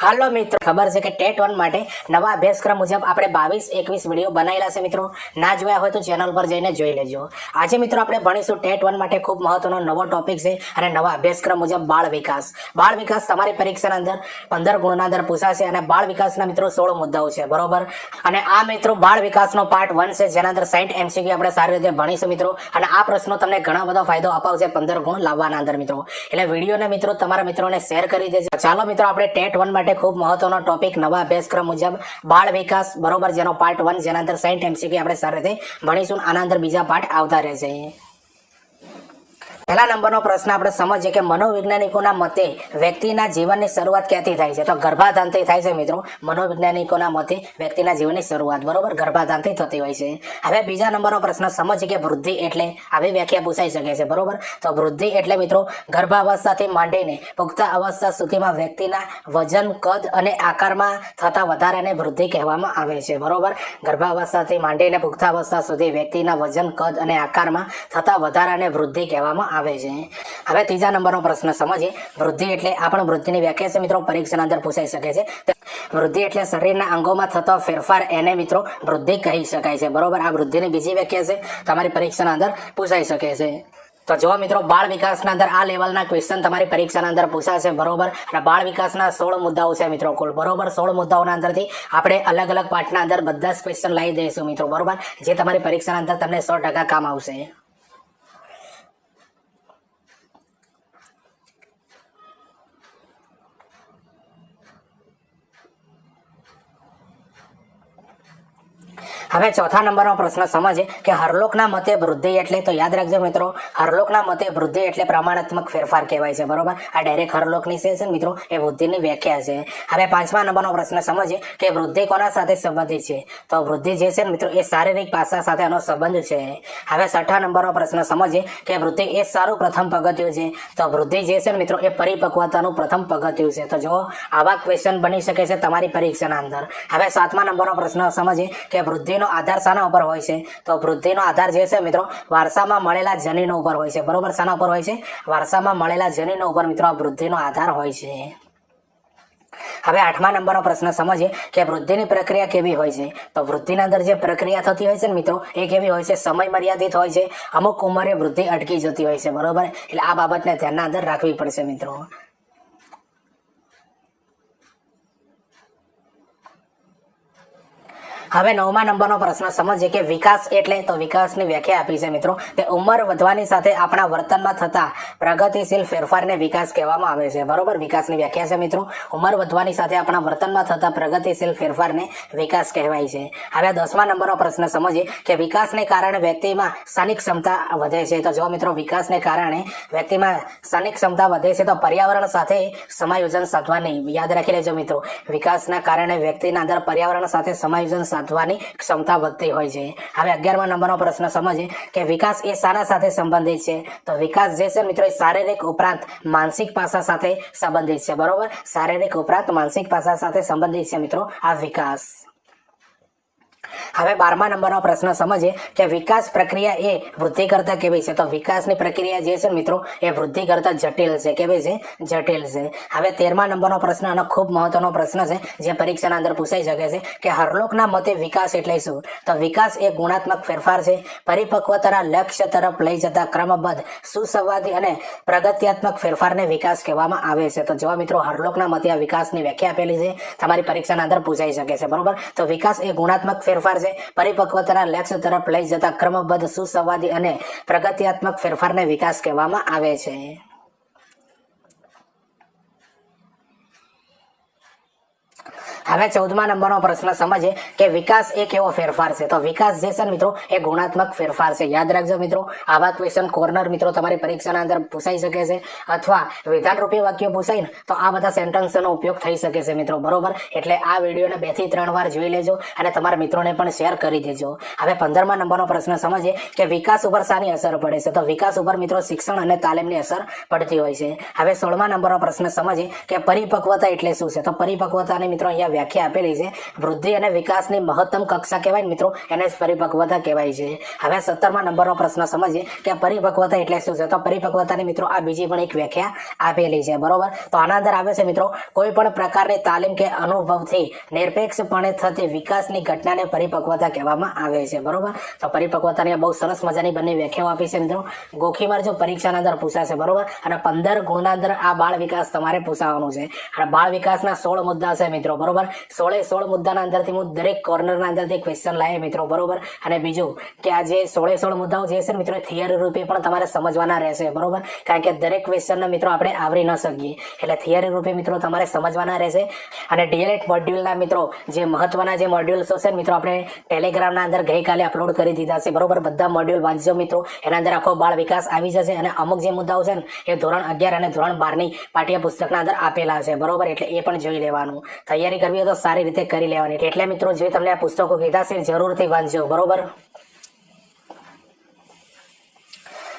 હાલો મિત્રો, ખબર છે કે ટેટ વન માટે નવા અભ્યાસક્રમ મુજબ આપણે બાવીસ એકવીસ વીડિયો બનાવેલા છે મિત્રો. ના જોયા હોય તો ચેનલ પર જઈને જોઈ લેજો. આજે મિત્રો આપણે ભણીશું ટેટ વન માટે ખૂબ મહત્વનો નવો ટોપિક છે અને નવા અભ્યાસક્રમ મુજબ બાળ વિકાસ. બાળ વિકાસ તમારી પરીક્ષાના અંદર પંદર ગુણના અંદર પૂછાશે અને બાળ વિકાસના મિત્રો સોળ મુદ્દાઓ છે, બરોબર? અને આ મિત્રો બાળ વિકાસનો પાર્ટ વન છે, જેના અંદર સાઈઠ એમસીક્યુ આપણે સારી રીતે ભણીશું મિત્રો. અને આ પ્રશ્નો તમને ઘણા બધા ફાયદો અપાવશે પંદર ગુણ લાવવાના અંદર મિત્રો. એટલે વિડીયોને મિત્રો તમારા મિત્રોને શેર કરી દેજો. ચાલો મિત્રો, આપણે ટેટ વન માટે ખૂબ મહત્વનો ટોપિક નવા અભ્યાસક્રમ મુજબ બાળ વિકાસ, બરોબર, જેનો પાર્ટ વન જેના અંદર સાઈઠ એમસીક્યુ આપણે સારી રીતે ભણીશું આના અંદર બીજા પાર્ટ આવતા રહેશે. પહેલા નંબરનો પ્રશ્ન આપણે સમજીએ કે મનોવૈજ્ઞાનિકોના મતે વ્યક્તિના જીવનની શરૂઆત ક્યાંથી થાય છે? તો ગર્ભાધાનથી થાય છે મિત્રો. મનોવૈજ્ઞાનિકોના મતે વ્યક્તિના જીવનની શરૂઆત. બરોબર? ગર્ભાધાનથી થતી હોય છે. હવે બીજા નંબરનો પ્રશ્ન સમજીએ કે વૃદ્ધિ એટલે આવી વ્યાખ્યા પૂછાઈ શકે છે. બરોબર? તો વૃદ્ધિ એટલે મિત્રો ગર્ભાવસ્થાથી માંડીને પુખ્ત અવસ્થા સુધીમાં વ્યક્તિના વજન, કદ અને આકારમાં થતા વધારાને વૃદ્ધિ કહેવામાં આવે છે. બરોબર? ગર્ભાવસ્થાથી માંડીને પુખ્તાવસ્થા સુધી વ્યક્તિના વજન, કદ અને આકારમાં થતા વધારાને વૃદ્ધિ કહેવામાં આવે છે. હવે ત્રીજા નંબરનો પ્રશ્ન સમજીએ. વૃદ્ધિ એટલે આ વૃદ્ધિની વ્યાખ્યા છે મિત્રો, પરીક્ષાના અંદર પૂછાઈ શકે છે. વૃદ્ધિ એટલે શરીરના અંગોમાં થતો ફેરફાર એને મિત્રો વૃદ્ધિ કહી શકાય છે. બરોબર? આ વૃદ્ધિની બીજી વ્યાખ્યા છે. તમારી પરીક્ષાના અંદર પૂછાઈ શકે છે. તો જો મિત્રો, બાળ વિકાસના અંદર આ લેવલના ક્વેશ્ચન તમારી પરીક્ષાના અંદર પૂછાશે. બરોબર? અને બાળ વિકાસના સોળ મુદ્દાઓ છે મિત્રો કુલ. બરોબર? સોળ મુદ્દાઓના અંદરથી આપણે અલગ અલગ પાઠના અંદર બધા જ ક્વેશ્ચન લાવી દઈશું મિત્રો. બરોબર? જે તમારી પરીક્ષાના અંદર તમને સો ટકા કામ આવશે. હવે ચોથા નંબરનો પ્રશ્ન સમજે કે હરલોકના મતે વૃદ્ધિ એટલે, તો યાદ રાખજો મિત્રો, હરલોકના મતે વૃદ્ધિ એટલે પ્રમાણાત્મક ફેરફાર કહેવાય છે, બરોબર? આ ડાયરેક્ટ હરલોકની છે મિત્રો? એ વૃદ્ધિની વ્યાખ્યા છે. હવે પાંચમા નંબરનો પ્રશ્ન સમજે કે વૃદ્ધિ કોના સાથે સંબંધિત છે? તો વૃદ્ધિ જે છે મિત્રો, એ શારીરિક પાસા સાથે સંબંધ છે. હવે છઠ્ઠા નંબરનો પ્રશ્ન સમજે કે વૃદ્ધિ એ સારું પ્રથમ પગથિયું છે. તો વૃદ્ધિ જે છે મિત્રો, એ પરિપક્વતાનું પ્રથમ પગથિયું છે. તો જો આવા ક્વેશ્ચન બની શકે છે તમારી પરીક્ષાના અંદર. હવે સાતમા નંબરનો પ્રશ્ન સમજે કે વૃદ્ધિનો આધાર શાના ઉપર હોય છે? તો વૃદ્ધિનો આધાર જે છે મિત્રો, વારસામાં મળેલા જનીનો ઉપર હોય છે. બરોબર? શાના ઉપર હોય છે? વારસામાં મળેલા જનીનો ઉપર મિત્રો આ વૃદ્ધિનો આધાર હોય છે. હવે આઠમા નંબરનો પ્રશ્ન સમજીએ કે વૃદ્ધિની પ્રક્રિયા કેવી હોય છે? તો વૃદ્ધિના અંદર જે પ્રક્રિયા થતી હોય છે ને મિત્રો, એ કેવી હોય છે? સમય મર્યાદિત હોય છે. અમુક ઉંમરે વૃદ્ધિ અટકી જતી હોય છે. બરોબર? એટલે આ બાબતને ધ્યાનના અંદર રાખવી પડશે મિત્રો. હવે નવમા નંબરનો પ્રશ્ન સમજીએ કે વિકાસ એટલે તો વિકાસની વ્યાખ્યા આપી છે મિત્રો. તે ઉંમર વધવાની સાથે આપણા વર્તનમાં થતા પ્રગતિશીલ ફેરફારને વિકાસ કહેવામાં આવે છે. બરોબર? વિકાસની વ્યાખ્યા છે મિત્રો. ઉંમર વધવાની સાથે આપણા વર્તનમાં થતા પ્રગતિશીલ ફેરફારને વિકાસ કહેવાય છે. હવે દસમા નંબરનો પ્રશ્ન સમજીએ કે વિકાસને કારણે વ્યક્તિમાં સ્થાનિક ક્ષમતા વધે છે. તો જો મિત્રો, વિકાસને કારણે વ્યક્તિમાં સ્થાનિક ક્ષમતા વધે છે, તો પર્યાવરણ સાથે સમાયોજન સાધવાની યાદ રાખી લેજો મિત્રો. વિકાસના કારણે વ્યક્તિના અંદર પર્યાવરણ સાથે સમાયોજન સાધવાની ક્ષમતા વધતી હોય છે. હવે અગિયારમા નંબરનો પ્રશ્ન સમજીએ કે વિકાસ એ સારા સાથે સંબંધિત છે. તો વિકાસ જે છે મિત્રો શારીરિક ઉપરાંત માનસિક પાસા સાથે સંબંધિત છે. બરોબર? શારીરિક ઉપરાંત માનસિક પાસા સાથે સંબંધિત છે મિત્રો, આ વિકાસ. હવે બારમા નંબરનો પ્રશ્ન સમજીએ કે વિકાસ પ્રક્રિયા એ વૃદ્ધિ કરતા કેવી છે? તો વિકાસની પ્રક્રિયા જે છે મિત્રો, એ વૃદ્ધિ કરતા જટિલ છે. કેવી છે? જટિલ છે. હવે તેરમા નંબરનો પ્રશ્ન આનો ખૂબ મહત્વનો પ્રશ્ન છે, જે પરીક્ષાના અંદર પૂછાઈ શકે છે કે હરલોકના મતે વિકાસ એટલે શું? તો વિકાસ એ ગુણાત્મક ફેરફાર છે. પરિપક્વતાના લક્ષ્ય તરફ લઈ જતા ક્રમબદ્ધ, સુસંવાદી અને પ્રગત્યાત્મક ફેરફારને વિકાસ કહેવામાં આવે છે. તો જો મિત્રો, હરલોકના મતે આ વિકાસની વ્યાખ્યા આપેલી છે. તમારી પરીક્ષાના અંદર પૂછાઈ શકે છે. બરોબર? તો વિકાસ એ ગુણાત્મક ફેરફાર છે. પરિપક્વતાના લક્ષ્ય તરફ લઈ જતા ક્રમબદ્ધ સુસંવાદી અને પ્રગતિયાત્મક ફેરફારને વિકાસ કહેવામાં આવે છે. હવે ચૌદમા નંબરનો પ્રશ્ન સમજીએ કે વિકાસ એ કેવો ફેરફાર છે. તો વિકાસ જે છે મિત્રો, એ ગુણાત્મક ફેરફાર છે. યાદ રાખજો મિત્રો, આવા ક્વેશ્ચન કોર્નર મિત્રો તમારી પરીક્ષાના અંદર પૂછાઈ શકે છે અથવા વિધાનરૂપી વાક્યો પૂછાય ને, તો આ બધા સેન્ટેન્સનો ઉપયોગ થઈ શકે છે મિત્રો. બરોબર? એટલે આ વિડીયોને બેથી ત્રણ વાર જોઈ લેજો અને તમારા મિત્રોને પણ શેર કરી દેજો. હવે પંદરમા નંબરનો પ્રશ્ન સમજીએ કે વિકાસ ઉપર શાની અસર પડે છે? તો વિકાસ ઉપર મિત્રો શિક્ષણ અને તાલીમની અસર પડતી હોય છે. હવે સોળમા નંબરનો પ્રશ્ન સમજીએ કે પરિપક્વતા એટલે શું છે? તો પરિપક્વતાને મિત્રો અહીંયા વ્યાખ્યા આપેલી છે. વૃદ્ધિ અને વિકાસની મહત્તમ કક્ષા કહેવાય મિત્રો? એને પરિપક્વતા કહેવાય છે. હવે સત્તરમા નંબરનો પ્રશ્ન સમજીએ કે પરિપક્વતા એટલે શું છે? તો પરિપક્વતાની મિત્રો આ બીજી પણ એક વ્યાખ્યા આપેલી છે. બરોબર? તો આના અંદર આવે છે મિત્રો, કોઈ પણ પ્રકારની તાલીમ કે અનુભવથી નિરપેક્ષપણે થતી વિકાસની ઘટનાને પરિપક્વતા કહેવામાં આવે છે. બરોબર? તો પરિપક્વતાની બહુ સરસ મજાની બંને વ્યાખ્યાઓ આપી છે મિત્રો. ગોખીમાર જો પરીક્ષાના અંદર પૂછાશે, બરોબર? અને પંદર ગુણના અંદર આ બાળ વિકાસ તમારે પૂછાવાનું છે. અને બાળ વિકાસના સોળ મુદ્દા છે મિત્રો, બરોબર? સોળે સોળ મુદ્દાના અંદરથી હું દરેક કોર્નરના અંદરથી ક્વેશ્ચન લાવે મિત્રો, બરોબર? અને બીજું કે આ જે સોળે સોળ મુદ્દાઓ જે છે મિત્રો થિયરી રૂપે પણ તમારે સમજવાના રહેશે, બરોબર? કારણ કે દરેક ક્વેશ્ચનને મિત્રો આપણે આવરી ન શકીએ. એટલે થિયરી રૂપે મિત્રો તમારે સમજવાના રહેશે. અને ડીએલએડ મોડ્યુલના મિત્રો, જે મહત્વના જે મોડ્યુલ્સો છે મિત્રો, આપણે ટેલિગ્રામના અંદર ગઈકાલે અપલોડ કરી દીધા છે, બરોબર? બધા મોડ્યુલ વાંચજો મિત્રો. એના અંદર આખો બાળ વિકાસ આવી જશે અને અમુક જે મુદ્દાઓ છે ને, એ ધોરણ અગિયાર અને ધોરણ બારની પાઠ્ય પુસ્તકના અંદર આપેલા છે, બરોબર? એટલે એ પણ જોઈ લેવાનું. તૈયારી કરવી તો સારી રીતે કરી લેવાની એટલે મિત્રો, જે તમને આ પુસ્તકો કીધા છે, જરૂરથી વાંચજો. બરોબર?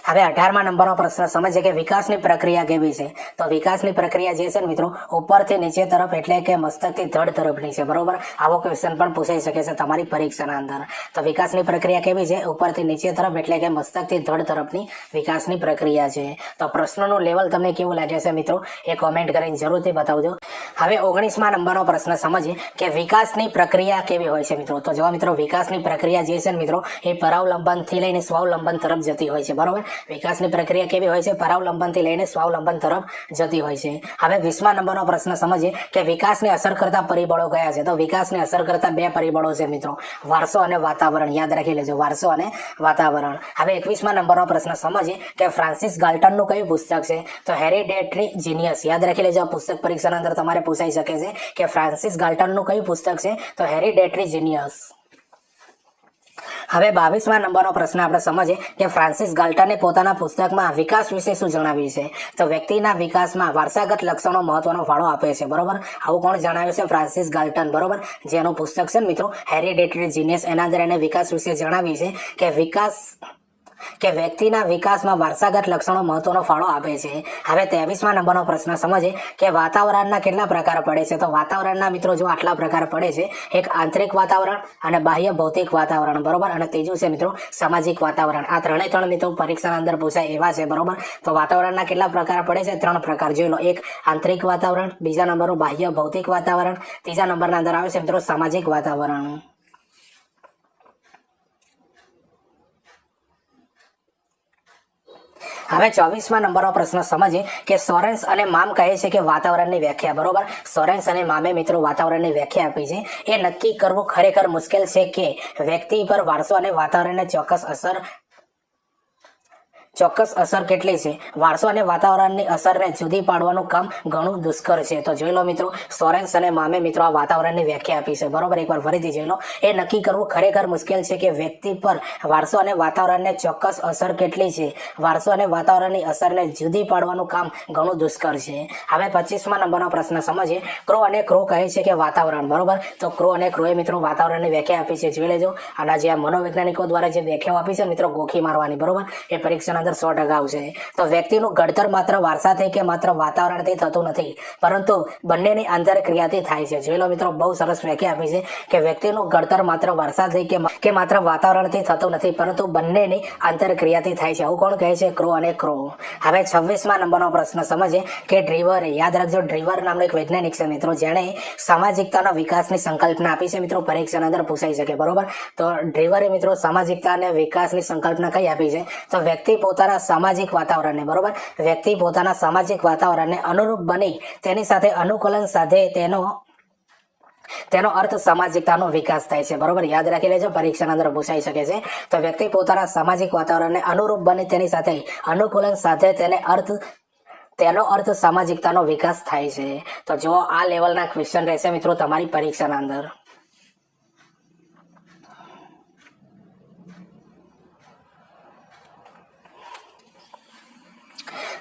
હવે અઢારમા નંબરનો પ્રશ્ન સમજીએ કે વિકાસની પ્રક્રિયા કેવી છે? તો વિકાસની પ્રક્રિયા જે છે મિત્રો, ઉપરથી નીચે તરફ એટલે કે મસ્તકથી ધડ તરફની છે, બરોબર? આવો ક્વેશ્ચન પણ પૂછાઈ શકે છે તમારી પરીક્ષાના અંદર. તો વિકાસની પ્રક્રિયા કેવી છે? ઉપરથી નીચે તરફ એટલે કે મસ્તકથી ધડ તરફની વિકાસની પ્રક્રિયા છે. તો પ્રશ્નોનું લેવલ તમને કેવું લાગે છે મિત્રો? એ કોમેન્ટ કરીને જરૂરથી બતાવજો. હવે ઓગણીસમા નંબરનો પ્રશ્ન સમજીએ કે વિકાસની પ્રક્રિયા કેવી હોય છે મિત્રો? તો જો મિત્રો, વિકાસની પ્રક્રિયા જે છે મિત્રો, એ પરાવલંબનથી લઈને સ્વાવલંબન તરફ જતી હોય છે, બરોબર? વિકાસની પ્રક્રિયા કેવી હોય છે? પરાવલંબનથી લઈને સ્વાવલંબન તરફ જતી હોય છે. હવે વીસમા નંબરનો પ્રશ્ન સમજીએ કે વિકાસને અસર કરતા પરિબળો કયા છે? તો વિકાસને અસર કરતા બે પરિબળો છે મિત્રો. વારસો અને વાતાવરણ. યાદ રાખી લેજો, વારસો અને વાતાવરણ. હવે એકવીસમા નંબરનો પ્રશ્ન સમજીએ કે ફ્રાન્સિસ ગાલ્ટનનું કયું પુસ્તક છે? તો હેરિડેટરી જીનિયસ. યાદ રાખી લેજો, આ પુસ્તક પરીક્ષાના અંદર તમારે પૂછાઈ શકે છે કે ફ્રાન્સિસ ગાલ્ટનનું કયું પુસ્તક છે? તો હેરિડેટરી જીનિયસ. હવે બાવીસમા નંબરનો પ્રશ્ન આપણે સમજીએ કે ફ્રાન્સિસ ગાલ્ટને પોતાના પુસ્તકમાં વિકાસ વિશે શું જણાવ્યું છે? તો વ્યક્તિના વિકાસમાં વારસાગત લક્ષણો મહત્વનો ફાળો આપે છે, બરોબર? આવું કોણ જણાવ્યું છે? ફ્રાન્સિસ ગાલ્ટન, બરોબર? જેનું પુસ્તક છે મિત્રો, હેરિડેટરી જીનિયસ એના અંદર એને વિકાસ વિશે જણાવ્યું છે કે વિકાસ કે વ્યક્તિના વિકાસમાં વારસાગત લક્ષણો મહત્વનો ફાળો આપે છે. હવે ત્રેવીસમા નંબરનો પ્રશ્ન સમજે કે વાતાવરણના કેટલા પ્રકાર પડે છે? તો વાતાવરણના મિત્રો જો આટલા પ્રકાર પડે છે, એક આંતરિક વાતાવરણ અને બાહ્ય ભૌતિક વાતાવરણ, બરોબર? અને ત્રીજું છે મિત્રો, સામાજિક વાતાવરણ. આ ત્રણે ત્રણ મિત્રો પરીક્ષાના અંદર પૂછાય એવા છે, બરોબર? તો વાતાવરણના કેટલા પ્રકાર પડે છે? ત્રણ પ્રકાર. જોઈ લો, એક આંતરિક વાતાવરણ, બીજા નંબરનું બાહ્ય ભૌતિક વાતાવરણ, ત્રીજા નંબરના અંદર આવે છે મિત્રો સામાજિક વાતાવરણ. હવે ચોવીસમા નંબરનો પ્રશ્ન સમજીએ કે સોરેન્સ અને મામ કહે છે કે વાતાવરણની વ્યાખ્યા, બરોબર? સોરેન્સ અને મામે મિત્રો વાતાવરણની વ્યાખ્યા આપી છે. એ નક્કી કરવું ખરેખર મુશ્કેલ છે કે વ્યક્તિ પર વારસો અને વાતાવરણને ચોક્કસ અસર ચોક્કસ અસર કેટલી છે? વારસો અને વાતાવરણની અસરને જુદી પાડવાનું કામ ઘણું દુષ્કર છે. તો જોઈ લો મિત્રો, સોરેન્સ અને મામે મિત્રો આ વાતાવરણની વ્યાખ્યા આપી છે. બરોબર, એકવાર ફરીથી જોઈ લો. એ નક્કી કરવું ખરેખર મુશ્કેલ છે કે વ્યક્તિ પર વારસો અને વાતાવરણને ચોક્કસ અસર કેટલી છે? વારસો અને વાતાવરણની અસરને જુદી પાડવાનું કામ ઘણું દુષ્કર છે. હવે પચીસમાં નંબરનો પ્રશ્ન સમજીએ. ક્રો અને ક્રો કહે છે કે વાતાવરણ. બરોબર? તો ક્રો અને ક્રોએ મિત્રો વાતાવરણની વ્યાખ્યા આપી છે. જોઈ લેજો. આના જે મનોવૈજ્ઞાનિકો દ્વારા જે વ્યાખ્યાઓ આપી છે મિત્રો, ગોખી મારવાની. બરોબર? એ પરીક્ષાના અંદર સો ટકા આવશે તો વ્યક્તિનું ઘડતર માત્ર વારસાથી કે માત્ર વાતાવરણથી થતું નથી. પરંતુ બંનેની આંતરક્રિયાથી થાય છે. જોઈ લો મિત્રો, બહુ સરસ વ્યાખ્યા આપી છે કે વ્યક્તિનું ઘડતર માત્ર વારસાથી કે માત્ર વાતાવરણથી થતું નથી, પરંતુ બંનેની આંતરક્રિયાથી થાય છે. આવું કોણ કહે છે? ક્રો અને ક્રો. હવે છવ્વીસમાં નંબરનો પ્રશ્ન સમજે કે ડ્રીવરે, યાદ રાખજો, ડ્રીવર નામનો એક વૈજ્ઞાનિક છે મિત્રો. જેણે સામાજિકતાના વિકાસની સંકલ્પના આપી છે મિત્રો. પરીક્ષાના અંદર પૂછાઈ શકે, બરોબર? તો ડ્રીવરે મિત્રો સામાજિકતા અને વિકાસની સંકલ્પના કઈ આપી છે? તો વ્યક્તિ પોતાના સામાજિક વાતાવરણને, બરોબર? વ્યક્તિ પોતાના સામાજિક વાતાવરણને અનુરૂપ બની, તેની સાથે અનુકૂલન સાથે તેનો તેનો અર્થ સામાજિકતાનો વિકાસ થાય છે, બરોબર? યાદ રાખી લેજો, પરીક્ષાના અંદર પૂછાઈ શકે છે. તો વ્યક્તિ પોતાના સામાજિક વાતાવરણને અનુરૂપ બની, તેની સાથે અનુકૂલન સાથે તેને અર્થ, તેનો અર્થ સામાજિકતાનો વિકાસ થાય છે. તો જો આ લેવલના ક્વેશ્ચન રહેશે મિત્રો તમારી પરીક્ષાના અંદર.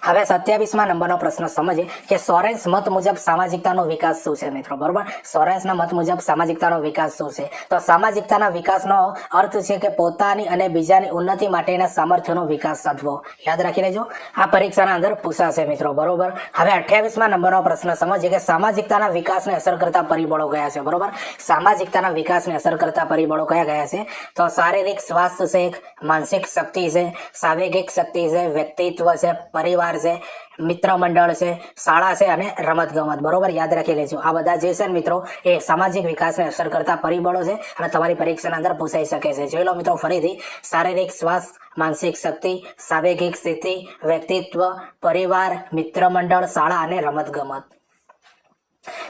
હવે સત્યાવીસમાં નંબરનો પ્રશ્ન સમજીએ કે સોરેન્સ મત મુજબ સામાજિકતાનો વિકાસ શું છે મિત્રો? બરોબર? સોરેન્સના મત મુજબ સામાજિકતાનો વિકાસ શું છે? તો સામાજિકતાના વિકાસનો અર્થ છે કે પોતાની અને બીજાની ઉન્નતિ માટેના સામર્થ્યનો વિકાસ સાધવો યાદ રાખી લેજો. આ પરીક્ષાના અંદર પૂછાશે મિત્રો, બરોબર? હવે અઠ્યાવીસમાં નંબરનો પ્રશ્ન સમજીએ કે સામાજિકતાના વિકાસને અસર કરતા પરિબળો કયા છે? બરોબર? સામાજિકતાના વિકાસને અસર કરતા પરિબળો કયા કયા છે? તો શારીરિક સ્વાસ્થ્ય છે માનસિક શક્તિ છે, સાવેગિક શક્તિ છે, વ્યક્તિત્વ છે, પરિવાર છે મિત્ર મંડળ છે, શાળા છે અને રમત ગમત બરોબર? યાદ રાખી લેજો. આ બધા જે છે મિત્રો, એ સામાજિક વિકાસને અસર કરતા પરિબળો છે અને તમારી પરીક્ષાના અંદર પૂછાઈ શકે છે. જોઈ લો મિત્રો, ફરીથી શારીરિક સ્વાસ્થ્ય, માનસિક શક્તિ, સાવેગિક સ્થિતિ, વ્યક્તિત્વ, પરિવાર મિત્ર મંડળ શાળા અને રમત ગમત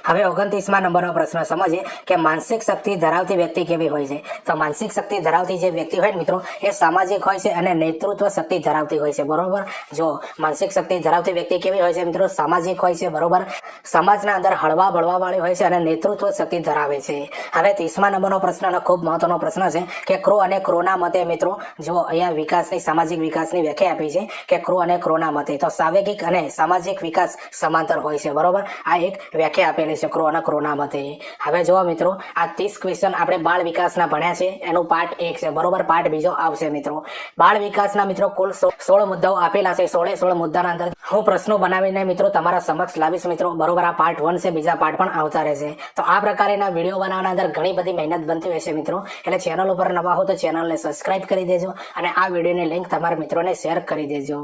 હવે ઓગણત્રીસમાં નંબરનો પ્રશ્ન સમજીએ કે માનસિક શક્તિ ધરાવતી વ્યક્તિ કેવી હોય છે? તો માનસિક શક્તિ ધરાવતી જે વ્યક્તિ હોય મિત્રો, એ સામાજિક હોય છે અને નેતૃત્વ શક્તિ ધરાવતી હોય છે. બરોબર? જો માનસિક શક્તિ ધરાવતી વ્યક્તિ કેવી હોય છે મિત્રો? સામાજિક હોય છે, બરોબર? સમાજના અંદર હળવા બળવા હોય છે અને નેતૃત્વ શક્તિ ધરાવે છે. હવે ત્રીસમા નંબરનો પ્રશ્ન ખૂબ મહત્વનો પ્રશ્ન છે કે ક્રો અને ક્રોના મતે મિત્રો, જો અહીંયા વિકાસની, સામાજિક વિકાસની વ્યાખ્યા આપી છે કે ક્રો અને ક્રોના મતે, તો સાવેગિક અને સામાજિક વિકાસ સમાંતર હોય છે. બરોબર? આ એક વ્યાખ્યા આપેલી છે ક્રો અને ક્રોના મતે હવે જુઓ મિત્રો, આ ત્રીસ ક્વેશ્ચન આપણે બાળ વિકાસના ભણ્યા છે, એનો પાર્ટ એક છે. બરોબર પાર્ટ બીજો આવશે મિત્રો. બાળ વિકાસના મિત્રો કુલ સોળ મુદ્દાઓ આપેલા છે. સોળે સોળ મુદ્દાના અંદર હું પ્રશ્નો બનાવીને મિત્રો તમારા સમક્ષ લાવીશ મિત્રો. બરોબર, આ પાર્ટ વન છે, બીજા પાર્ટ પણ આવતા રહેશે. તો આ પ્રકારના વીડિયો બનાવવાના અંદર ઘણી બધી મહેનત બનતી હોય છે મિત્રો. એટલે ચેનલ ઉપર નવા હો તો ચેનલને સબસ્ક્રાઇબ કરી દેજો અને આ વિડીયોની લિંક તમારા મિત્રોને શેર કરી દેજો.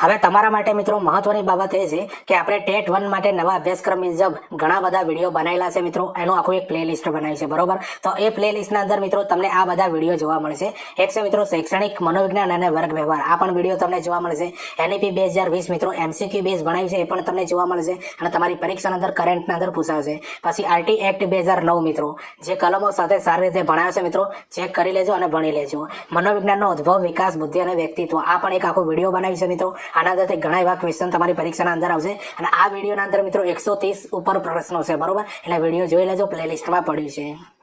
હવે તમારા માટે મિત્રો મહત્વની બાબત એ છે કે આપણે ટેટ વન માટે નવા અભ્યાસક્રમ મુજબ ઘણા બધા વીડિયો બનાવેલા છે મિત્રો. એનું આખું એક પ્લેલિસ્ટ બનાવી છે, બરોબર? તો એ પ્લેલિસ્ટના અંદર મિત્રો તમને આ બધા વીડિયો જોવા મળશે. એક છે મિત્રો શૈક્ષણિક મનોવિજ્ઞાન અને વર્ગ વ્યવહાર. આ પણ વીડિયો તમને જોવા મળશે. એનઈપી બે હજાર વીસ મિત્રો એમસીક્યુ બેઝ બનાવી છે, એ પણ તમને જોવા મળશે અને તમારી પરીક્ષાના અંદર કરંટના અંદર પૂછાશે. પછી આરટી એક્ટ બે હજાર નવ મિત્રો. જે કલમો સાથે સારી રીતે ભણાવે છે મિત્રો ચેક કરી લેજો અને ભણી લેજો. મનોવિજ્ઞાનનો ઉદ્ભવ, વિકાસ, બુદ્ધિ અને વ્યક્તિત્વ, આ પણ એક આખો વીડિયો બનાવી છે મિત્રો. આના અંદરથી ઘણા એવા ક્વેશ્ચન તમારી પરીક્ષાના અંદર આવશે. અને આ વિડીયોના અંદર મિત્રો એકસો ત્રીસ ઉપર પ્રશ્નો છે, બરોબર? એટલે વીડિયો જોઈ લેજો પ્લેલિસ્ટમાં પડ્યું છે.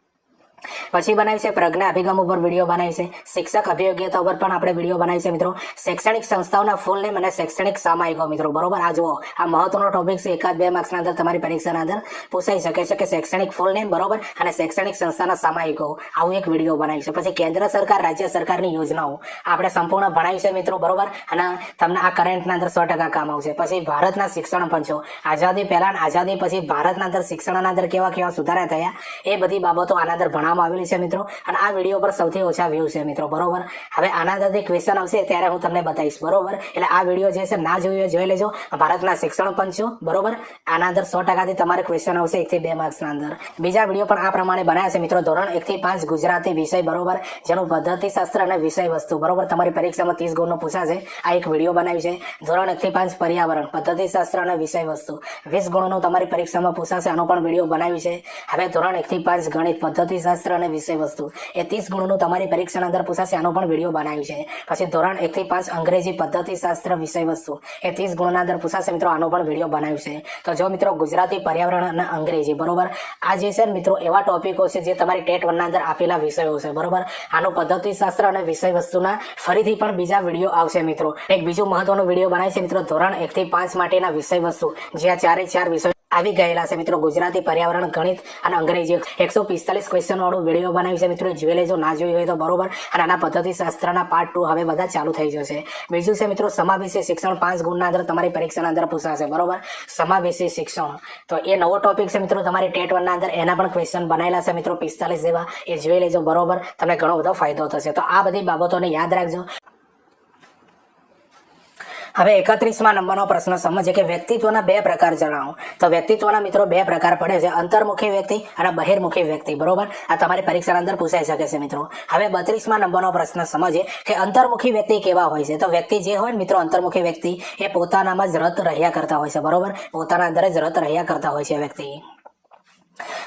પછી બનાવી છે પ્રજ્ઞા અભિગમ ઉપર વીડિયો બનાવી છે. શિક્ષક અભિયોગ્યતા ઉપર પણ આપણે વીડિયો બનાવી છે મિત્રો. શૈક્ષણિક સંસ્થાઓના ફૂલ નેમ અને શૈક્ષણિક સામાયિકો મિત્રો. બરોબર? આ જુઓ. આ મહત્વનો ટોપિક છે. એકાદ બે માર્ક્સના અંદર તમારી પરીક્ષાના અંદર પૂછાઈ શકે છે કે શૈક્ષણિક ફૂલ નેમ બરોબર? અને શૈક્ષણિક સંસ્થાના સામાયિકો. આવું એક વીડિયો બનાવી છે. પછી કેન્દ્ર સરકાર, રાજ્ય સરકારની યોજનાઓ. આપણે સંપૂર્ણ ભણાવી છે મિત્રો, બરોબર? અને તમને આ કરંટના અંદર સો ટકા કામ આવશે. પછી ભારતના શિક્ષણ પંચો આઝાદી પહેલા આઝાદી પછી ભારતના અંદર શિક્ષણના અંદર કેવા કેવા સુધારા થયા, એ બધી બાબતો આના અંદર ભણવામાં આવેલી છે મિત્રો. અને આ વીડિયો પર સૌથી ઓછા વ્યૂ છે મિત્રો. બરોબર? હવે આના સાથે ક્વેશ્ચન આવશે ત્યારે હું તમને બતાવીશ. બરોબર? એટલે આ વીડિયો જે છે ના જોયું જોઈ લેજો. ભારતના શિક્ષણ પંચો બરોબર? આના અંદર સો ટકાથી તમારે ક્વેશ્ચન આવશે એકથી બે માર્ક્સના અંદર. બીજા વીડિયો પણ આ પ્રમાણે બનાવ્યા છે મિત્રો. ધોરણ એકથી પાંચ ગુજરાતી વિષય, બરોબર? જેનું પદ્ધતિશાસ્ત્ર અને વિષય વસ્તુ. બરોબર? તમારી પરીક્ષામાં ત્રીસ ગુણનો પૂછાશે. આ એક વીડિયો બનાવ્યું છે. ધોરણ એકથી પાંચ પર્યાવરણ પદ્ધતિશાસ્ત્ર અને વિષય વસ્તુ. વીસ ગુણનું તમારી પરીક્ષામાં પૂછાશે. આનો પણ વીડિયો બનાવ્યું છે. હવે ધોરણ એકથી પાંચ ગણિત પદ્ધતિશાસ્ત્ર અને વિષય વસ્તુ એ ત્રીસ ગુણનું તમારી પરીક્ષાના અંદર પૂછાશે, આનો પણ વીડિયો બનાવ્યું છે. પછી ધોરણ એકથી પાંચ અંગ્રેજી પદ્ધતિશાસ્ત્ર વિષય વસ્તુ એ ત્રીસ ગુણના અંદર પૂછાશે મિત્રો, આનો પણ વીડિયો બનાવ્યું છે. તો જો મિત્રો, ગુજરાતી પર્યાવરણ અને અંગ્રેજી, બરોબર? આ જે છે મિત્રો, એવા ટોપિકો છે જે તમારી ટેટ વનના અંદર આપેલા વિષયો છે, બરોબર? આનું પદ્ધતિશાસ્ત્ર અને વિષય વસ્તુના ફરીથી પણ બીજા વીડિયો આવશે મિત્રો. એક બીજું મહત્વનું વીડિયો બનાવે છે મિત્રો, ધોરણ એકથી પાંચ માટેના વિષય વસ્તુ જ્યાં ચારે ચાર વિષયો આવી ગયેલા છે. મિત્રો, ગુજરાતી પર્યાવરણ ગણિત અને અંગ્રેજી એકસો પિસ્તાલીસ ક્વેશ્ચન વાળું વીડિયો બનાવ્યું છે. મિત્રો, જોઈ લેજો, ના જોયું હોય તો બરોબર. અને આના પદ્ધતિ શાસ્ત્રના પાર્ટ ટુ હવે બધા ચાલુ થઈ જશે. બીજું છે, મિત્રો, સમાવેશી શિક્ષણ પાંચ ગુણના અંદર તમારી પરીક્ષાના અંદર પૂછાશે. બરોબર? સમાવેશી શિક્ષણ. તો એ નવો ટોપિક છે, મિત્રો, તમારી ટેટ વનના અંદર. એના પણ ક્વેશ્ચન બનાવેલા છે, મિત્રો, પિસ્તાલીસ જેવા. એ જોઈ લેજો, બરોબર. તમને ઘણો બધો ફાયદો થશે. તો આ બધી બાબતોને યાદ રાખજો. હવે એકત્રીસમાં નંબરનો પ્રશ્ન સમજ કે વ્યક્તિત્વના બે પ્રકાર જણાવો. તો વ્યક્તિત્વના મિત્રો બે પ્રકાર પડે છે. અંતર્મુખી વ્યક્તિ અને બહિર્મુખી વ્યક્તિ. બરોબર? આ તમારી પરીક્ષાના અંદર પૂછાઈ શકે છે મિત્રો. હવે બત્રીસમાં નંબરનો પ્રશ્ન સમજે કે અંતર્મુખી વ્યક્તિ કેવા હોય છે? તો વ્યક્તિ જે હોય મિત્રો, અંતર્મુખી વ્યક્તિ એ પોતાનામાં જ રત રહ્યા કરતા હોય છે. બરોબર? પોતાના અંદર જ રત રહ્યા કરતા હોય છે વ્યક્તિ.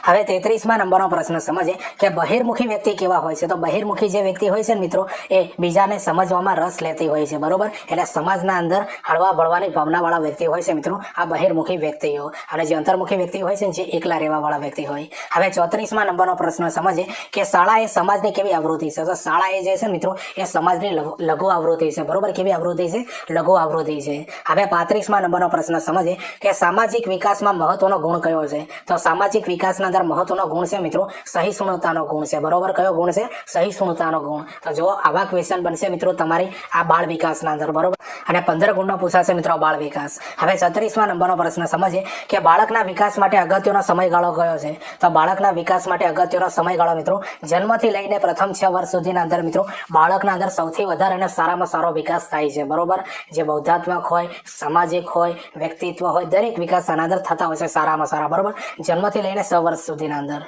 હવે તેત્રીસમાં નંબરનો પ્રશ્ન સમજે કે બહિર્મુખી વ્યક્તિ કેવા હોય છે? તો બહિર્મુખી જે વ્યક્તિ હોય છે મિત્રો, એ બીજાને સમજવામાં રસ લેતી હોય છે, બરોબર? એટલે સમાજના અંદર હળવા ભળવાની ભાવનાવાળા વ્યક્તિ હોય છે મિત્રો, આ બહિર્મુખી વ્યક્તિઓ. અને જે અંતર્મુખી વ્યક્તિ હોય છે જે એકલા રહેવાવાળા વ્યક્તિ હોય. હવે ચોત્રીસમાં નંબરનો પ્રશ્ન સમજે કે શાળા એ સમાજની કેવી આવૃત્તિ છે? તો શાળા એ જે છે મિત્રો, એ સમાજની લઘુ આવૃત્તિ છે, બરોબર? કેવી આવૃત્તિ છે? લઘુ આવૃત્તિ છે. હવે પાંત્રીસમાં નંબરનો પ્રશ્ન સમજે કે સામાજિક વિકાસમાં મહત્વનો ગુણ કયો છે? તો સામાજિક વિકાસના અંદર મહત્વનો ગુણ છે મિત્રો? સહિષ્ણુતાનો ગુણ છે. બરોબર? કયો ગુણ છે? સહિષ્ણુતાનો ગુણ. તો જો આવા ક્વેશ્ચન બનશે મિત્રો તમારી આ બાળ વિકાસના અંદર, બરોબર? અને પંદર ગુણનો પૂછાશે મિત્રો બાળ વિકાસ. હવે છત્રીસમાં નંબરનો પ્રશ્ન, સમજીએ કે બાળકના વિકાસ માટે અગત્યનો સમયગાળો કયો છે? તો બાળકના વિકાસ માટે અગત્યનો સમયગાળો મિત્રો, જન્મથી લઈને પ્રથમ છ વર્ષ સુધીના અંદર મિત્રો, બાળકના અંદર સૌથી વધારે અને સારામાં સારો વિકાસ થાય છે, બરોબર? જે બૌદ્ધાત્મક હોય, સામાજિક હોય, વ્યક્તિત્વ હોય, દરેક વિકાસ આના અંદર થતા હોય છે સારામાં સારા, બરોબર? જન્મથી લઈને છ વર્ષ સુધીના અંદર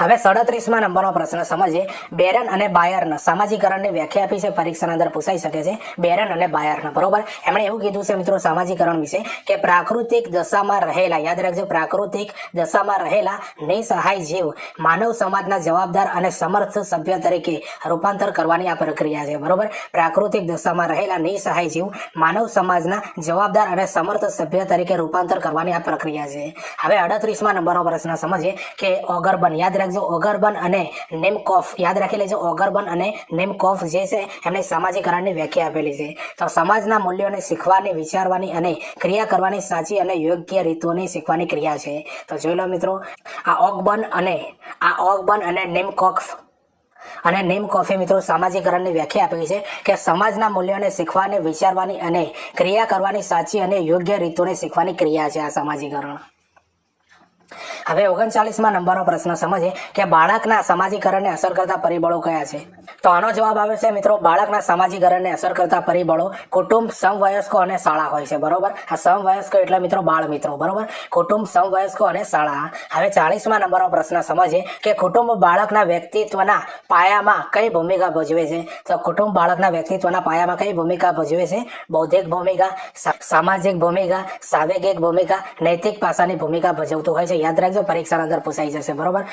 હવે સડત્રીસમાં નંબરનો પ્રશ્ન સમજીએ. બેરન અને બાયરન સામાજિકરણની વ્યાખ્યા આપી છે. પરીક્ષાના અંદર પૂછાઈ શકે છે. બેરન અને બાયરન, બરોબર? એમણે એવું કીધું છે મિત્રો સામાજિકરણ વિશે કે પ્રાકૃતિક દશામાં રહેલા, યાદ રાખજો, પ્રાકૃતિક દશામાં રહેલા નિસહાય જીવ માનવ સમાજના જવાબદાર અને સમર્થ સભ્ય તરીકે રૂપાંતર કરવાની આ પ્રક્રિયા છે. બરોબર? પ્રાકૃતિક દશામાં રહેલા નિસહાય જીવ માનવ સમાજના જવાબદાર અને સમર્થ સભ્ય તરીકે રૂપાંતર કરવાની આ પ્રક્રિયા છે. હવે અડત્રીસમાં નંબરનો પ્રશ્ન સમજીએ કે ઓગરબન યાદ રાખજો ઓગરબન અને નેમકોફ, યાદ રાખી લેજો, ઓગરબન અને નેમકોફ જે છે, એમણે સામાજિકરણની વ્યાખ્યા આપેલી છે. તો સમાજના મૂલ્યોને શીખવાની, વિચારવાની અને ક્રિયા કરવાની સાચી અને યોગ્ય રીતોની શીખવાની ક્રિયા છે. તો જોઈ લો મિત્રો, આ ઓગબન અને, આ ઓગબન અને નેમકોફ, અને નેમ કોફી મિત્રો સામાજિકરણની વ્યાખ્યા આપેલી છે કે સમાજના મૂલ્યોને શીખવાની, વિચારવાની અને ક્રિયા કરવાની સાચી અને યોગ્ય રીતોને શીખવાની ક્રિયા છે આ સામાજિકરણ. હવે ઓગણચાલીસમાં નંબરનો પ્રશ્ન સમજે કે બાળકના સામાજિકરણને અસર કરતા પરિબળો કયા છે? તો આનો જવાબ આવે છે મિત્રો, બાળકના સામાજિકરણને અસર કરતા પરિબળો કુટુંબ સમવયસ્કો અને શાળા હોય છે, બરોબર? આ સમવયસ્કો એટલે મિત્રો બાળ મિત્રો બરોબર? કુટુંબ સમવયસ્કો અને શાળા. હવે ચાલીસમાં નંબરનો પ્રશ્ન સમજે કે કુટુંબ બાળકના વ્યક્તિત્વના પાયામાં કઈ ભૂમિકા ભજવે છે? તો કુટુંબ બાળકના વ્યક્તિત્વના પાયામાં કઈ ભૂમિકા ભજવે છે? બૌદ્ધિક ભૂમિકા સામાજિક ભૂમિકા, સાવેગિક ભૂમિકા, નૈતિક પાસાની ભૂમિકા ભજવતું હોય છે. યાદ રાખજો પરીક્ષાના અંદર પૂછાઈ જશે બરોબર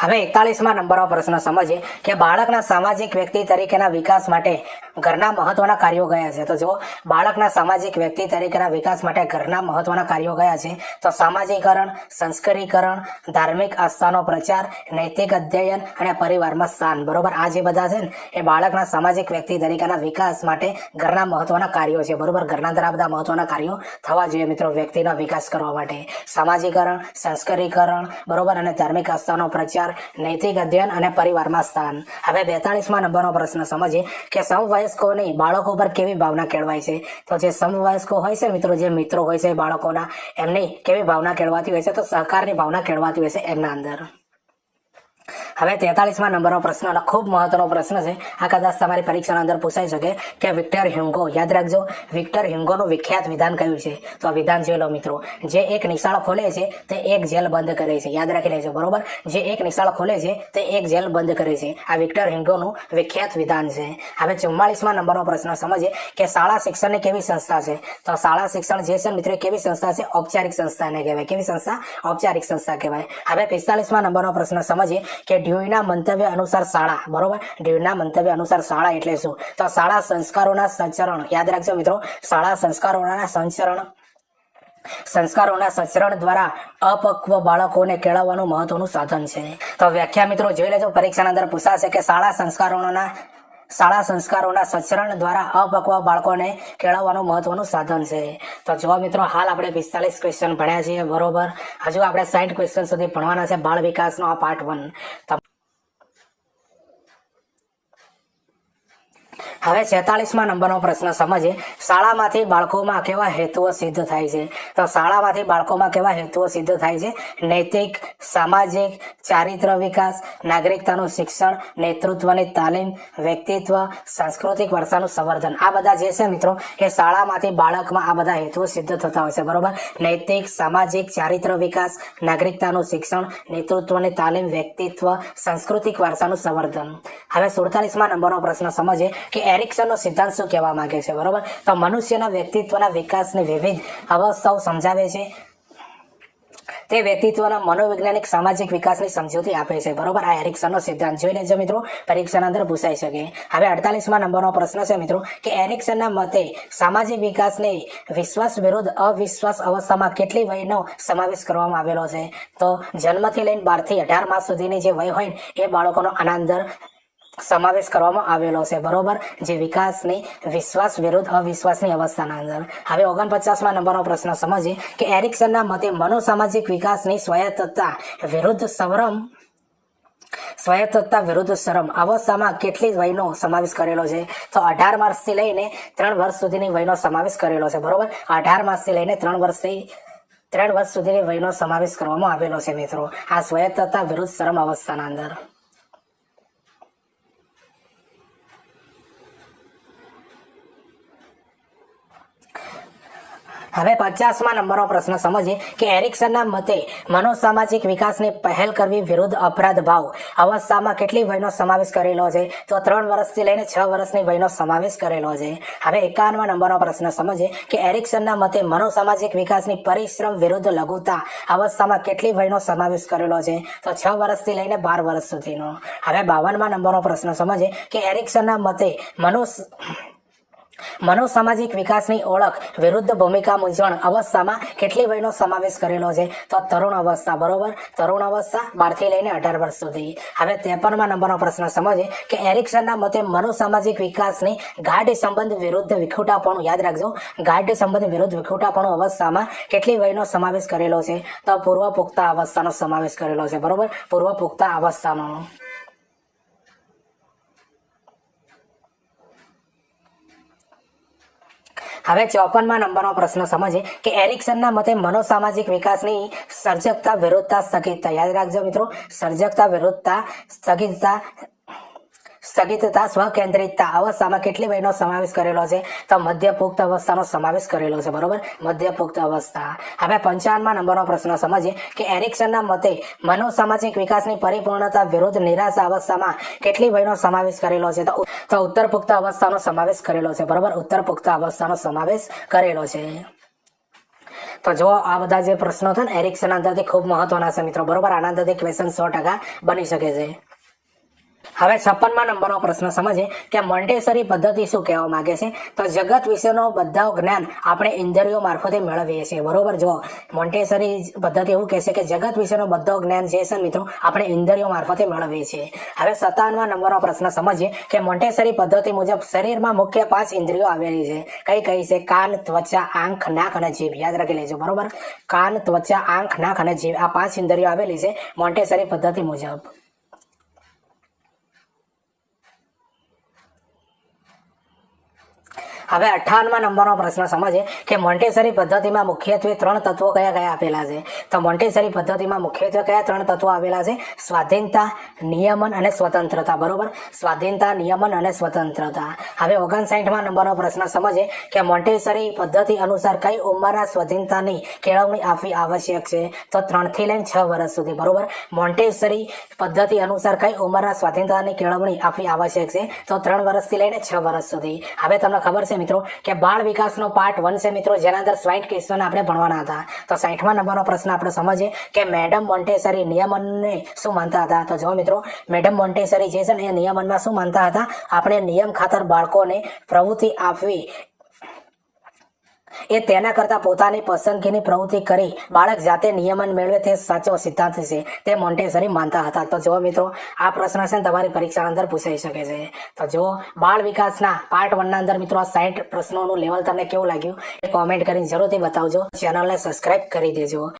હવે એકતાલીસમાં નંબરનો પ્રશ્ન સમજીએ કે બાળકના સામાજિક વ્યક્તિ તરીકેના વિકાસ માટે ઘરના મહત્વના કાર્યો ગયા છે. તો જો બાળકના સામાજિક વ્યક્તિ તરીકેના વિકાસ માટે ઘરના મહત્વના કાર્યો ગયા છે. તો સામાજિકરણ, સંસ્કરીકરણ, ધાર્મિક આસ્થાનો પ્રચાર, નૈતિક અધ્યયન અને પરિવારમાં સ્થાન. બરોબર? આ જે બધા છે ને, એ બાળકના સામાજિક વ્યક્તિ તરીકેના વિકાસ માટે ઘરના મહત્વના કાર્યો છે. બરોબર? ઘરના દ્વારા બધા મહત્વના કાર્યો થવા જોઈએ મિત્રો વ્યક્તિનો વિકાસ કરવા માટે. સામાજિકરણ, સંસ્કરીકરણ, બરોબર? અને ધાર્મિક આસ્થાનો પ્રચાર, નૈતિક અધ્યયન અને પરિવારમાં સ્થાન. હવે બેતાળીસમાં નંબરનો પ્રશ્ન સમજીએ કે સમવયસ્કોની બાળકો પર કેવી ભાવના કેળવાય છે? તો જે સમવયસ્કો હોય છે મિત્રો, જે મિત્રો હોય છે બાળકોના, એમની કેવી ભાવના કેળવાતી હોય છે? તો સહકારની ભાવના કેળવાતી હોય છે એમના અંદર. હવે તેતાલીસમાં નંબરનો પ્રશ્ન અને ખૂબ મહત્વનો પ્રશ્ન છે. આ કદાચ તમારી પરીક્ષાના અંદર પૂછાઈ શકે કે વિક્ટર હ્યુંગો, યાદ રાખજો, વિક્ટર હ્યુંગોનું વિખ્યાત વિધાન કયું છે? તો આ વિધાન જોઈ મિત્રો, જે એક નિશાળ ખોલે છે, તે એક જેલ બંધ કરે છે. યાદ રાખી લેજો, બરોબર? જે એક નિશાળ ખોલે છે, તે એક જેલ બંધ કરે છે. આ વિક્ટર હ્યુંગોનું વિખ્યાત વિધાન છે. હવે ચુમ્માળીસમાં નંબરનો પ્રશ્ન સમજીએ કે શાળા શિક્ષણની કેવી સંસ્થા છે? તો શાળા શિક્ષણ જે છે મિત્રો કેવી સંસ્થા છે? ઔપચારિક સંસ્થાને કહેવાય. કેવી સંસ્થા? ઔપચારિક સંસ્થા કહેવાય. હવે પિસ્તાલીસમાં નંબરનો પ્રશ્ન સમજીએ કે ડ્યુઈના મંતવ્ય અનુસાર શાળા, બરોબર? ડ્યુઈના મંતવ્ય અનુસાર શાળા એટલે શું? તો શાળા સંસ્કારોના સંચરણ, યાદ રાખજો મિત્રો, શાળા સંસ્કારોના સંચરણ સંસ્કારોના સંચરણ દ્વારા અપક્વ બાળકોને કેળવવાનું મહત્વનું સાધન છે. તો વ્યાખ્યા મિત્રો જોઈ લેજો, પરીક્ષાના અંદર પૂછાશે કે શાળા સંસ્કારોના શાળા સંસ્કારોના સંચરણ દ્વારા અપક્વ બાળકોને કેળવવાનું મહત્વનું સાધન છે. તો જો મિત્રો, હાલ આપણે પિસ્તાલીસ ક્વેશ્ચન ભણ્યા છીએ, બરોબર? હજુ આપણે સાઠ ક્વેશ્ચન સુધી ભણવાના છે, બાળ વિકાસનો આ પાર્ટ વન હવે છેતાલીસમાં નંબરનો પ્રશ્ન સમજીએ. શાળામાંથી બાળકોમાં કેવા હેતુઓ સિદ્ધ થાય છે? તો શાળામાંથી બાળકોમાં કેવા હેતુઓ સિદ્ધ થાય છે? નૈતિક, સામાજિક, ચારિત્ર વિકાસ, નાગરિકતાનું શિક્ષણ, નેતૃત્વની તાલીમ, વ્યક્તિત્વ, સાંસ્કૃતિક વારસાનું સંવર્ધન. આ બધા જે છે મિત્રો, એ શાળામાંથી બાળકમાં આ બધા હેતુઓ સિદ્ધ થતા હોય છે. બરોબર? નૈતિક, સામાજિક, ચારિત્ર વિકાસ, નાગરિકતાનું શિક્ષણ, નેતૃત્વની તાલીમ, વ્યક્તિત્વ, સાંસ્કૃતિક વારસાનું સંવર્ધન. હવે સુડતાલીસમાં નંબરનો પ્રશ્ન સમજીએ કે એરિક્સનનો સિદ્ધાંત શું કહેવા માંગે છે? બરોબર? તો મનુષ્યના વ્યક્તિત્વના વિકાસની વિવિધ અવસ્થાઓ સમજાવે છે. તે વ્યક્તિત્વના મનોવૈજ્ઞાનિક સામાજિક વિકાસની સમજૂતી આપે છે. બરોબર? આ એરિક્સનનો સિદ્ધાંત. જોઈ લેજો મિત્રો, પરીક્ષાના અંદર પૂછાઈ શકે. હવે અડતાલીસમાં નંબરનો પ્રશ્ન છે મિત્રો, કે એરિક્સનના મતે સામાજિક વિકાસને વિશ્વાસ વિરુદ્ધ અવિશ્વાસ અવસ્થામાં કેટલી વયનો સમાવેશ કરવામાં આવેલો છે? તો જન્મથી લઈને બારથી અઢાર માસ સુધીની જે વય હોય એ બાળકોનો આના અંદર સમાવેશ કરવામાં આવેલો છે. બરોબર? જે વિકાસની, વિશ્વાસ વિરુદ્ધ અવિશ્વાસની અવસ્થાના અંદર. હવે ઓગણપચાસમાં નંબરનો પ્રશ્ન સમજીએ કે એરિક્સનના મતે મનોસામાજિક વિકાસની સ્વાયત્તતા વિરુદ્ધ સંવરમ સ્વાયત્તતા વિરુદ્ધ શરમ અવસ્થામાં કેટલી વયનો સમાવેશ કરેલો છે? તો અઢાર માસથી લઈને ત્રણ વર્ષ સુધીની વયનો સમાવેશ કરેલો છે. બરોબર? અઢાર માસથી લઈને ત્રણ વર્ષથી, ત્રણ વર્ષ સુધીની વયનો સમાવેશ કરવામાં આવેલો છે મિત્રો. આ સ્વાયત્તતા વિરુદ્ધ શરમ અવસ્થાના અંદર. હવે પચાસમાં નંબરનો પ્રશ્ન સમજીએ કે એરિક્સનના મતે મનોસામાજિક વિકાસની પહેલ કરવી વિરુદ્ધ અપરાધ ભાવ અવસ્થામાં કેટલી વયનો સમાવેશ કરેલો છે? તો ત્રણ વર્ષથી લઈને છ વર્ષની વયનો સમાવેશ કરેલો છે. હવે એકાવનમાં નંબરનો પ્રશ્ન સમજીએ કે એરિક્સનના મતે મનોસામાજિક વિકાસની પરિશ્રમ વિરુદ્ધ લઘુતા અવસ્થામાં કેટલી વયનો સમાવેશ કરેલો છે? તો છ વર્ષથી લઈને બાર વર્ષ સુધીનો. હવે બાવનમાં નંબરનો પ્રશ્ન સમજીએ કે એરિક્સનના મતે મનો મનોસામાજિક વિકાસની ઓળખ વિરુદ્ધ ભૂમિકા મૂંઝવણ અવસ્થામાં કેટલી વયનો સમાવેશ કરેલો છે? તો તરુણ અવસ્થા, બરોબર? તરુણ અવસ્થા બારથી લઈને અઢાર વર્ષ સુધી. હવે ત્રેપનમાં નંબરનો પ્રશ્ન સમજે કે એરિક્સનના મતે મનોસામાજિક વિકાસની ગાઢ સંબંધ વિરુદ્ધ વિખુટાપણું. યાદ રાખજો, ગાઢ સંબંધ વિરુદ્ધ વિખુટાપણું અવસ્થામાં કેટલી વયનો સમાવેશ કરેલો છે? તો પૂર્વ પુખ્તા અવસ્થાનો સમાવેશ કરેલો છે, બરોબર? પૂર્વ પુખ્તા અવસ્થાનો. હવે ચોપનમાં નંબરનો પ્રશ્ન સમજીએ કે એરિક્સનના મતે મનોસામાજિક વિકાસની સર્જકતા વિરોધતા સ્થગિતતા. યાદ રાખજો મિત્રો, સર્જકતા વિરોધતા સ્થગિતતા સ્થગિતતા સ્વકેન્દ્રિતતા અવસ્થામાં કેટલી વયનો સમાવેશ કરેલો છે? તો મધ્ય પુખ્ત અવસ્થાનો સમાવેશ કરેલો છે, બરોબર? મધ્ય પુખ્ત અવસ્થા. હવે પંચાવનમાં નંબરનો પ્રશ્ન સમજીએ કે એરિક્સનના મતે મનોસામાજિક વિકાસની પરિપૂર્ણતા વિરુદ્ધ નિરાશા અવસ્થામાં કેટલી વયનો સમાવેશ કરેલો છે? તો ઉત્તર પુખ્ત અવસ્થાનો સમાવેશ કરેલો છે, બરોબર? ઉત્તર પુખ્ત અવસ્થાનો સમાવેશ કરેલો છે. તો જો આ બધા જે પ્રશ્નો છે ને એરિક્સન અંદરથી ખૂબ મહત્વના છે મિત્રો, બરોબર? આના અંદરથી ક્વેશ્ચન સો ટકા બની શકે છે. હવે છપ્પનમાં નંબરનો પ્રશ્ન સમજીએ કે મોન્ટેસરી પદ્ધતિ શું કહેવા માંગે છે? તો જગત વિશેનો બધા જ્ઞાન આપણે ઇન્દ્રિયો મારફતે મેળવીએ છીએ. બરોબર જો મોન્ટેસરી પદ્ધતિ એવું કહે છે કે જગત વિશેનો બધો જ્ઞાન જે છે મિત્રો, આપણે ઇન્દ્રિયો મારફતે મેળવીએ છીએ. હવે સત્તાવનમાં નંબરનો પ્રશ્ન સમજીએ કે મોન્ટેસરી પદ્ધતિ મુજબ શરીરમાં મુખ્ય પાંચ ઇન્દ્રિયો આવેલી છે. કઈ કઈ છે? કાન, ત્વચા, આંખ, નાક અને જીભ. યાદ રાખી લેજો. બરોબર? કાન, ત્વચા, આંખ, નાક અને જીભ આ પાંચ ઇન્દ્રિયો આવેલી છે મોન્ટેસરી પદ્ધતિ મુજબ. હવે અઠ્ઠાવનમાં નંબરનો પ્રશ્ન સમજે કે મોન્ટેસરી પદ્ધતિમાં મુખ્યત્વે ત્રણ તત્વો કયા કયા આપેલા છે? તો મોન્ટેસરી પદ્ધતિમાં મુખ્યત્વે કયા ત્રણ તત્વો આવેલા છે? સ્વાધીનતા, નિયમન અને સ્વતંત્રતા. બરોબર? સ્વાધીનતા, નિયમન અને સ્વતંત્રતા. હવે ઓગણસાઠમાં નંબરનો પ્રશ્ન સમજે કે મોન્ટેસરી પદ્ધતિ અનુસાર કઈ ઉંમરના સ્વાધીનતાની કેળવણી આપવી આવશ્યક છે? તો ત્રણથી લઈને છ વર્ષ સુધી. બરોબર? મોન્ટેસરી પદ્ધતિ અનુસાર કઈ ઉંમરના સ્વાધીનતાની કેળવણી આપવી આવશ્યક છે? તો ત્રણ વર્ષથી લઈને છ વર્ષ સુધી. હવે તમને ખબર છે મિત્રો, કે બાળ વિકાસનો પાર્ટ વન છે મિત્રો, જેના અંદર સાઠ ક્વેશ્ચન આપણે ભણવાના હતા. તો સાઠમા નંબરનો પ્રશ્ન આપણે સમજીએ કે મેડમ મોન્ટેસરી નિયમનને શું માનતા હતા? તો જો મિત્રો, મેડમ મોન્ટેસરી જે છે ને એ નિયમનમાં શું માનતા હતા? આપણે નિયમ ખાતર બાળકોને પ્રવૃત્તિ આપવી એ તેના કરતા પોતાની પસંદગીની પ્રવૃત્તિ કરી બાળક જાતે નિયમન મેળવે તે સાચો સિદ્ધાંત છે. તે મોન્ટેસરી માનતા હતા. તો જો મિત્રો, આ પ્રશ્ન છે તમારી પરીક્ષા અંદર પૂછાઈ શકે છે. તો જો બાળ વિકાસના પાર્ટ વનના અંદર મિત્રો આ સાઈઠ પ્રશ્નોનું લેવલ તમને કેવું લાગ્યું? એ કોમેન્ટ કરીને જરૂરથી બતાવજો. ચેનલને સબસ્ક્રાઇબ કરી દેજો.